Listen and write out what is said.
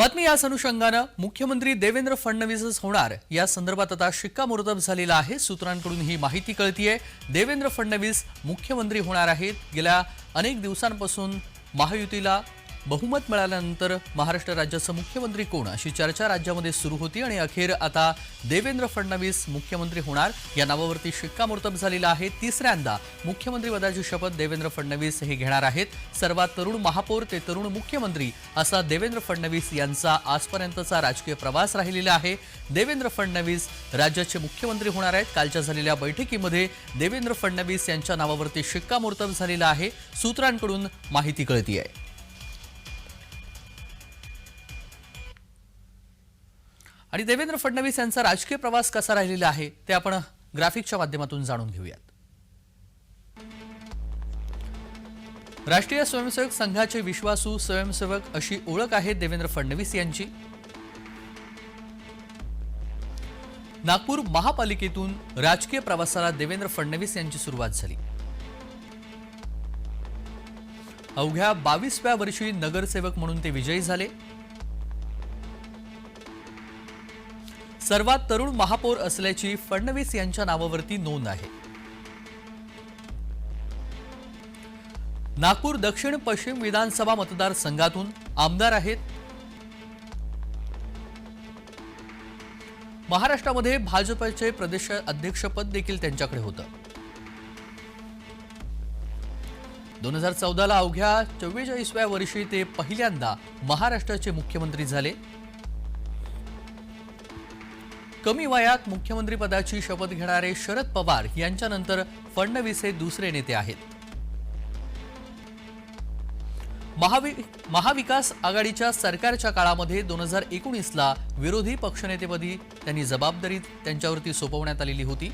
बातमी याच अनुषंगानं मुख्यमंत्री देवेंद्र फडणवीसच होणार. या संदर्भात आता शिक्कामोर्तब झालेला आहे. सूत्रांकडून ही माहिती कळतीये. देवेंद्र फडणवीस मुख्यमंत्री होणार आहेत. गेल्या अनेक दिवसांपासून महायुतीला बहुमत मिळाल्यानंतर महाराष्ट्र राज्याचं मुख्यमंत्री कोण? अशी चर्चा राज्यामध्ये सुरू होती आणि अखेर आता देवेंद्र फडणवीस मुख्यमंत्री होणार. या नावावरती शिक्कामोर्तब झालेला आहे. तिसऱ्यांदा मुख्यमंत्रीपदाची शपथ देवेंद्र फडणवीस हे घेणार आहेत. सर्वात तरुण महापौर ते तरुण मुख्यमंत्री असा देवेंद्र फडणवीस यांचा आजपर्यंतचा राजकीय प्रवास राहिलेला आहे. देवेंद्र फडणवीस राज्याचे मुख्यमंत्री होणार आहेत. कालच्या झालेल्या बैठकीमध्ये देवेंद्र फडणवीस यांच्या नावावरती शिक्कामोर्तब झालेला आहे. सूत्रांकडून माहिती कळती आहे आणि देवेंद्र फडणवीस यांचा राजकीय प्रवास कसा राहिलेला आहे ते आपण ग्राफिकच्या माध्यमातून जाणून घेऊयात. राष्ट्रीय स्वयंसेवक संघाचे विश्वासू स्वयंसेवक अशी ओळख आहे देवेंद्र फडणवीस यांची. नागपूर महापालिकेतून राजकीय प्रवासाला देवेंद्र फडणवीस यांची सुरुवात झाली. अवघ्या बावीसव्या वर्षी नगरसेवक म्हणून ते विजयी झाले. सर्वात तरुण महापौर असल्याची फडणवीस यांच्या नावावरती नोंद आहे. नागपूर दक्षिण पश्चिम विधानसभा मतदारसंघातून आमदार आहेत. महाराष्ट्रामध्ये भाजपचे प्रदेश अध्यक्षपद देखील त्यांच्याकडे होतं. दोन हजार चौदाला अवघ्या चव्वेचाळीसव्या वर्षी ते पहिल्यांदा महाराष्ट्राचे मुख्यमंत्री झाले. कमी वयात मुख्यमंत्रीपदाची शपथ घेणारे शरद पवार यांच्यानंतर फडणवीस हे दुसरे नेते आहेत. महावि महाविकास आघाडीच्या सरकारच्या काळामध्ये दोन हजार एकोणीसला विरोधी पक्षनेतेपदी त्यांनी जबाबदारी त्यांच्यावरती सोपवण्यात आलेली होती.